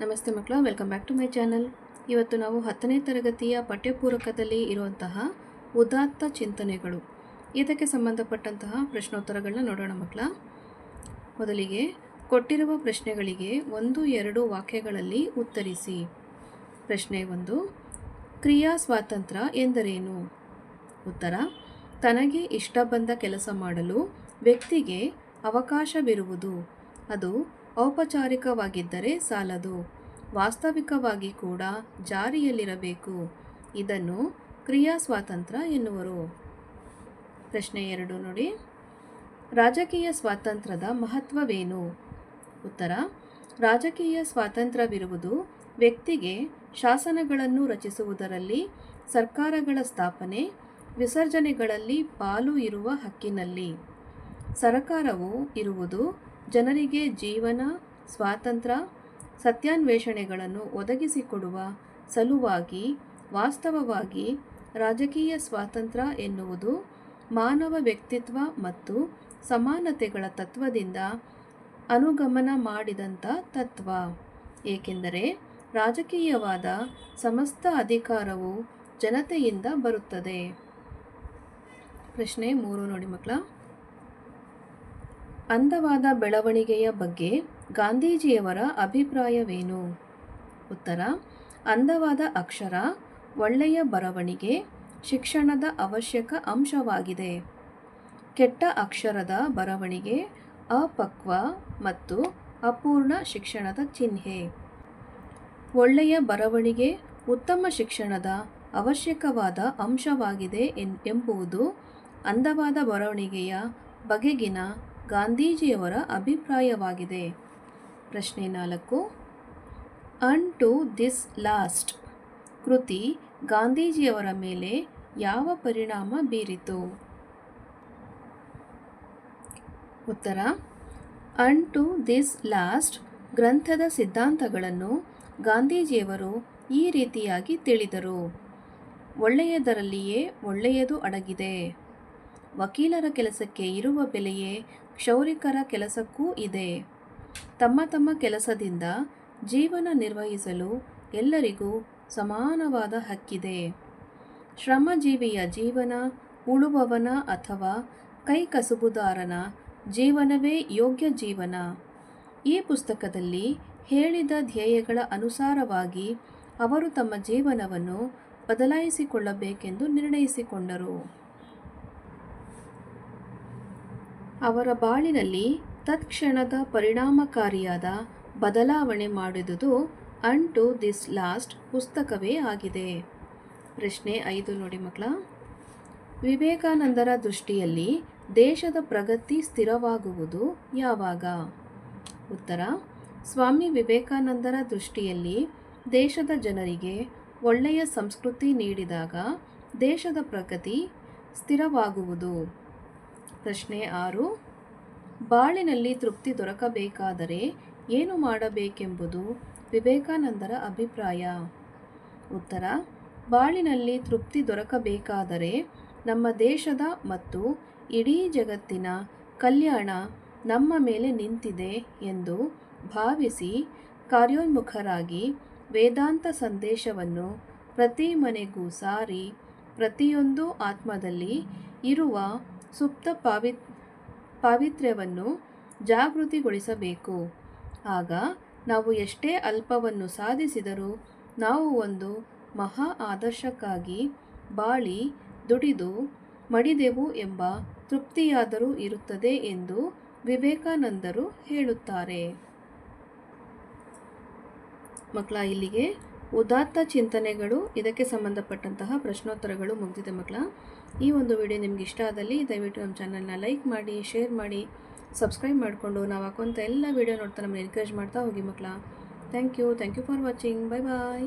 ನಮಸ್ತೆ ಮಕ್ಕಳು welcome back to my channel ಇವತ್ತು ನಾವು ಹತ್ತನೇ ತರಗತಿಯ ಪಠ್ಯಪೂರಕದಲ್ಲಿ ಇರುವಂತಹ ಉದಾತ್ತ ಚಿಂತನೆಗಳು. ಇದಕ್ಕೆ ಸಂಬಂಧಪಟ್ಟಂತಹ ಪ್ರಶ್ನೋತ್ತರಗಳನ್ನ ನೋಡೋಣ ಮಕ್ಕಳ. ಮೊದಲಿಗೆ, ಕೊಟ್ಟಿರುವ ಪ್ರಶ್ನೆಗಳಿಗೆ ಒಂದು, ಎರಡು ವಾಕ್ಯಗಳಲ್ಲಿ ಉತ್ತರಿಸಿ. ಪ್ರಶ್ನೆ ಒಂದು, ಕ್ರಿಯಾ ಸ್ವಾತಂತ್ರ್ಯ ಎಂದರೇನು? ಉತ್ತರ, ತನಗೆ ಇಷ್ಟ ಬಂದ ಕೆಲಸ ಮಾಡಲು ವ್ಯಕ್ತಿಗೆ ಅವಕಾಶವಿರುವುದು. ಅದು ಔಪಚಾರಿಕವಾಗಿದ್ದರೆ ಸಾಲದು. ವಾಸ್ತವಿಕವಾಗಿ ಕೂಡ ಜಾರಿಯಲ್ಲಿರಬೇಕು. ಇದನ್ನು ಕ್ರಿಯಾ ಸ್ವಾತಂತ್ರ್ಯ ಎನ್ನುವರು. ಪ್ರಶ್ನೆ ಎರಡು ನೋಡಿ. ರಾಜಕೀಯ ಸ್ವಾತಂತ್ರ್ಯದ ಮಹತ್ವವೇನು? ಉತ್ತರ. ರಾಜಕೀಯ ಸ್ವಾತಂತ್ರ್ಯವಿರುವುದು ವ್ಯಕ್ತಿಗೆ ಶಾಸನಗಳನ್ನು ರಚಿಸುವುದರಲ್ಲಿ, ಸರ್ಕಾರಗಳ ಸ್ಥಾಪನೆ, ವಿಸರ್ಜನೆಗಳಲ್ಲಿ ಪಾಲು ಇರುವ ಹಕ್ಕಿನಲ್ಲಿ. ಸರಕಾರವು ಇರುವುದು ಜನರಿಗೆ ಜೀವನ ಸ್ವಾತಂತ್ರ್ಯ ಸತ್ಯಾನ್ವೇಷಣೆಗಳನ್ನು ಒದಗಿಸಿಕೊಡುವ ಸಲುವಾಗಿ, ವಾಸ್ತವವಾಗಿ ರಾಜಕೀಯ ಸ್ವಾತಂತ್ರ್ಯ ಎನ್ನುವುದು ಮಾನವ ವ್ಯಕ್ತಿತ್ವ ಮತ್ತು ಸಮಾನತೆಗಳ ತತ್ವದಿಂದ ಅನುಗಮನ ಮಾಡಿದಂಥ ತತ್ವ. ಏಕೆಂದರೆ ರಾಜಕೀಯವಾದ ಸಮಸ್ತ ಅಧಿಕಾರವು ಜನತೆಯಿಂದ ಬರುತ್ತದೆ. ಪ್ರಶ್ನೆ ಮೂರು ನೋಡಿ ಮಕ್ಕಳ. ಅಂದವಾದ ಬೆಳವಣಿಗೆಯ ಬಗ್ಗೆ ಗಾಂಧೀಜಿಯವರ ಅಭಿಪ್ರಾಯವೇನು? ಉತ್ತರ, ಅಂದವಾದ ಅಕ್ಷರ ಒಳ್ಳೆಯ ಬರವಣಿಗೆ ಶಿಕ್ಷಣದ ಅವಶ್ಯಕ ಅಂಶವಾಗಿದೆ. ಕೆಟ್ಟ ಅಕ್ಷರದ ಬರವಣಿಗೆ ಅಪಕ್ವ ಮತ್ತು ಅಪೂರ್ಣ ಶಿಕ್ಷಣದ ಚಿಹ್ನೆ. ಒಳ್ಳೆಯ ಬರವಣಿಗೆ ಉತ್ತಮ ಶಿಕ್ಷಣದ ಅವಶ್ಯಕವಾದ ಅಂಶವಾಗಿದೆ ಎಂಬುದು ಅಂದವಾದ ಬರವಣಿಗೆಯ ಬಗೆಗಿನ ಗಾಂಧೀಜಿಯವರ ಅಭಿಪ್ರಾಯವಾಗಿದೆ. ಪ್ರಶ್ನೆ ನಾಲ್ಕು. ಅನ್ ಟು ದಿಸ್ ಲಾಸ್ಟ್ ಕೃತಿ ಗಾಂಧೀಜಿಯವರ ಮೇಲೆ ಯಾವ ಪರಿಣಾಮ ಬೀರಿತು? ಉತ್ತರ. ಅನ್ ಟು ದಿಸ್ ಲಾಸ್ಟ್ ಗ್ರಂಥದ ಸಿದ್ಧಾಂತಗಳನ್ನು ಗಾಂಧೀಜಿಯವರು ಈ ರೀತಿಯಾಗಿ ತಿಳಿದರು. ಒಳ್ಳೆಯದರಲ್ಲಿಯೇ ಒಳ್ಳೆಯದು ಅಡಗಿದೆ. ವಕೀಲರ ಕೆಲಸಕ್ಕೆ ಇರುವ ಬೆಲೆಯೇ ಕ್ಷೌರಿಕರ ಕೆಲಸಕ್ಕೂ ಇದೆ. ತಮ್ಮ ತಮ್ಮ ಕೆಲಸದಿಂದ ಜೀವನ ನಿರ್ವಹಿಸಲು ಎಲ್ಲರಿಗೂ ಸಮಾನವಾದ ಹಕ್ಕಿದೆ. ಶ್ರಮಜೀವಿಯ ಜೀವನ, ಉಳುವವನ ಅಥವಾ ಕೈಕಸುಬುದಾರನ ಜೀವನವೇ ಯೋಗ್ಯ ಜೀವನ. ಈ ಪುಸ್ತಕದಲ್ಲಿ ಹೇಳಿದ ಧ್ಯೇಯಗಳ ಅನುಸಾರವಾಗಿ ಅವರು ತಮ್ಮ ಜೀವನವನ್ನು ಬದಲಾಯಿಸಿಕೊಳ್ಳಬೇಕೆಂದು ನಿರ್ಣಯಿಸಿಕೊಂಡರು. ಅವರ ಬಾಳಿನಲ್ಲಿ ತತ್ಕ್ಷಣದ ಪರಿಣಾಮಕಾರಿಯಾದ ಬದಲಾವಣೆ ಮಾಡಿದುದು ಅನ್ ಟು ದಿಸ್ ಲಾಸ್ಟ್ ಪುಸ್ತಕವೇ ಆಗಿದೆ. ಪ್ರಶ್ನೆ ಐದು ನೋಡಿ ಮಕ್ಕಳ. ವಿವೇಕಾನಂದರ ದೃಷ್ಟಿಯಲ್ಲಿ ದೇಶದ ಪ್ರಗತಿ ಸ್ಥಿರವಾಗುವುದು ಯಾವಾಗ? ಉತ್ತರ, ಸ್ವಾಮಿ ವಿವೇಕಾನಂದರ ದೃಷ್ಟಿಯಲ್ಲಿ ದೇಶದ ಜನರಿಗೆ ಒಳ್ಳೆಯ ಸಂಸ್ಕೃತಿ ನೀಡಿದಾಗ ದೇಶದ ಪ್ರಗತಿ ಸ್ಥಿರವಾಗುವುದು. ಪ್ರಶ್ನೆ ಆರು. ಬಾಳಿನಲ್ಲಿ ತೃಪ್ತಿ ದೊರಕಬೇಕಾದರೆ ಏನು ಮಾಡಬೇಕೆಂಬುದು ವಿವೇಕಾನಂದರ ಅಭಿಪ್ರಾಯ. ಉತ್ತರ, ಬಾಳಿನಲ್ಲಿ ತೃಪ್ತಿ ದೊರಕಬೇಕಾದರೆ ನಮ್ಮ ದೇಶದ ಮತ್ತು ಇಡೀ ಜಗತ್ತಿನ ಕಲ್ಯಾಣ ನಮ್ಮ ಮೇಲೆ ನಿಂತಿದೆ ಎಂದು ಭಾವಿಸಿ ಕಾರ್ಯೋನ್ಮುಖರಾಗಿ ವೇದಾಂತ ಸಂದೇಶವನ್ನು ಪ್ರತಿ ಮನೆಗೂ ಸಾರಿ ಪ್ರತಿಯೊಂದು ಆತ್ಮದಲ್ಲಿ ಇರುವ ಸುಪ್ತ ಪಾವಿ, ಪಾವಿತ್ರ್ಯವನ್ನು ಜಾಗೃತಿಗೊಳಿಸಬೇಕು. ಆಗ ನಾವು ಎಷ್ಟೇ ಅಲ್ಪವನ್ನು ಸಾಧಿಸಿದರೂ ನಾವು ಒಂದು ಮಹಾ ಆದರ್ಶಕ್ಕಾಗಿ ಬಾಳಿ ದುಡಿದು ಮಡಿದೆವು ಎಂಬ ತೃಪ್ತಿಯಾದರೂ ಇರುತ್ತದೆ ಎಂದು ವಿವೇಕಾನಂದರು ಹೇಳುತ್ತಾರೆ. ಮಕ್ಕಳ, ಇಲ್ಲಿಗೆ ಉದಾತ್ತ ಚಿಂತನೆಗಳು, ಇದಕ್ಕೆ ಸಂಬಂಧಪಟ್ಟಂತಹ ಪ್ರಶ್ನೋತ್ತರಗಳು ಮುಗಿದಿದೆ ಮಕ್ಕಳ ಈ ಒಂದು ವಿಡಿಯೋ ನಿಮ್ಗೆ ಇಷ್ಟ ಆದಲ್ಲಿ ದಯವಿಟ್ಟು ನಮ್ಮ ಚಾನಲ್ನ ಲೈಕ್ ಮಾಡಿ ಶೇರ್ ಮಾಡಿ ಸಬ್ಸ್ಕ್ರೈಬ್ ಮಾಡಿಕೊಂಡು ನಾವು ಹಾಕುವಂಥ ಎಲ್ಲ ವೀಡಿಯೋ ನೋಡ್ತಾ ನಮ್ಮನ್ನು ಎನ್ಕರೇಜ್ ಮಾಡ್ತಾ ಹೋಗಿ ಮಕ್ಕಳ thank you thank you for watching bye bye